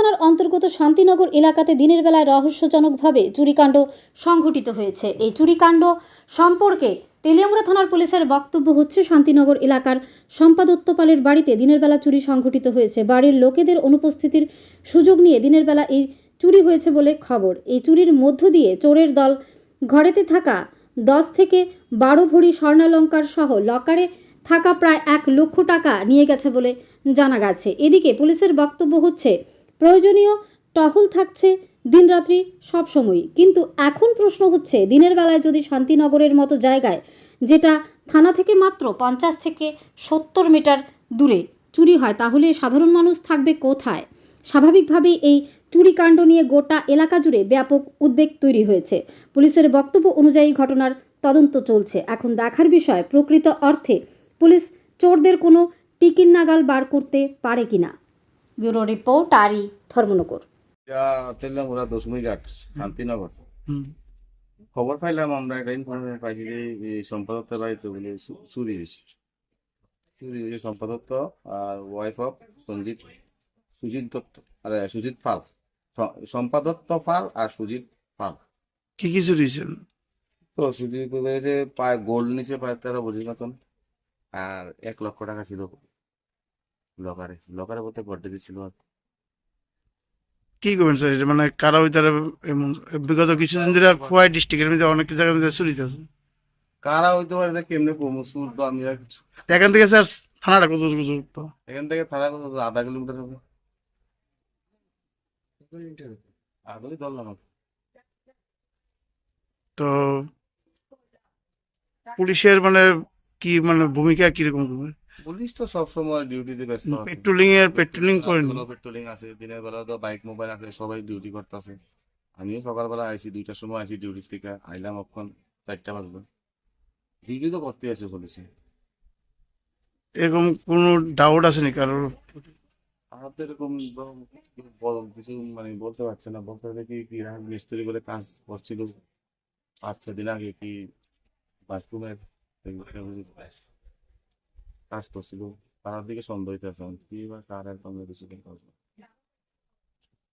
থানার অন্তর্গত শান্তিনগর এলাকাতে দিনের বেলায় রহস্যজনকভাবে চুরিকাণ্ড সংঘটিত হয়েছে। এই চুরিকাণ্ড সম্পর্কে তেলিয়ামুড়া থানার পুলিশের বক্তব্য হচ্ছে, শান্তিনগর এলাকার সম্পাদত্ত পালের বাড়িতে দিনের বেলা চুরি সংঘটিত হয়েছে। বাড়ির লোকেদের অনুপস্থিতির সুযোগ নিয়ে দিনের বেলা এই চুরি হয়েছে বলে খবর। এই চুরির মধ্য দিয়ে চোরের দল ঘরেতে থাকা দশ থেকে বারো ভরি স্বর্ণালঙ্কার সহ লকারে থাকা প্রায় এক লক্ষ টাকা নিয়ে গেছে বলে জানা গেছে। এদিকে পুলিশের বক্তব্য হচ্ছে প্রয়োজনীয়, টহল থাকছে দিনরাত্রি সব সময় কিন্তু এখন প্রশ্ন হচ্ছে, দিনের বেলায় যদি শান্তিনগরের মতো জায়গায়, যেটা থানা থেকে মাত্র পঞ্চাশ থেকে সত্তর মিটার দূরে চুরি হয়, তাহলে সাধারণ মানুষ থাকবে কোথায়? স্বাভাবিকভাবেই এই চুরিকাণ্ড নিয়ে গোটা এলাকা জুড়ে ব্যাপক উদ্বেগ তৈরি হয়েছে। পুলিশের বক্তব্য অনুযায়ী ঘটনার তদন্ত চলছে। এখন দেখার বিষয়, প্রকৃত অর্থে পুলিশ চোরদের কোনো টিকির নাগাল বার করতে পারে কিনা? ব্যুরো রিপোর্ট আরি ধর্মনগর। তেলাম ওরা দশমী ঘাট শান্তিনগর। খবর পাইলাম আমরা একটা ইনফরমেশন পাইছি যে সম্পাদকদের বাড়িতে বলে চুরি হয়েছে। চুরি হয়েছে সম্পাদত্ত আর ওয়াইফ অফ সঞ্জিত সুজিত দত্ত আরে সুজিত পাল। স- সম্পাদত্ত পাল আর সুজিত পাল। কি কি চুরি হয়েছে? তো সুজিত পায় গোল্ড নিচে পায় তেরো বলির মতন। আর এক লক্ষ টাকা ছিল। লকারে লকারে বলতে গড্ডে ছিল কি করবেন স্যার এটা মানে কারা ওই তারা এমন বিগত কিছুদিন ধরে খোয়াই ডিস্ট্রিক্টের মধ্যে অনেক জায়গার মধ্যে চুরি আছে কারা হইতে পারে যে কেমনে কমু সুর তো আমি আর কিছু? এখান থেকে স্যার থানাটা কত দূর কত এখান থেকে থানা কত? আধা কিলোমিটার হবে। ধরলাম আর। তো পুলিশের মানে কি মানে ভূমিকা কীরকম? পুলিশ তো সবসময় ডিউটিতে ব্যস্ত আছে। পেট্রোলিং এর পেট্রোলিং করেন। পেট্রোলিং আছে দিনের বেলা তো বাইক মোবাইল আছে সবাই ডিউটি করতেছে। আমিও সকালবেলা আইছি দুইটার সময় আইছি ডিউটি থেকে আইলাম এখন চারটা বাজবে। ডিউটি তো করতে আছে পুলিশে। এরকম কোনো ডাউট আছে নাকি কারোর? আমার তো এরকম কিছু মানে বলতে পারছে না। বলতে পারবে কি কি মিস্ত্রি বলে কাজ করছিল। পাঁচ ছ দিন আগে কি বাথরুমের কাজ করছিল তার দিকে সন্দেহ হইতেছে কি বা কার একদম কিছু।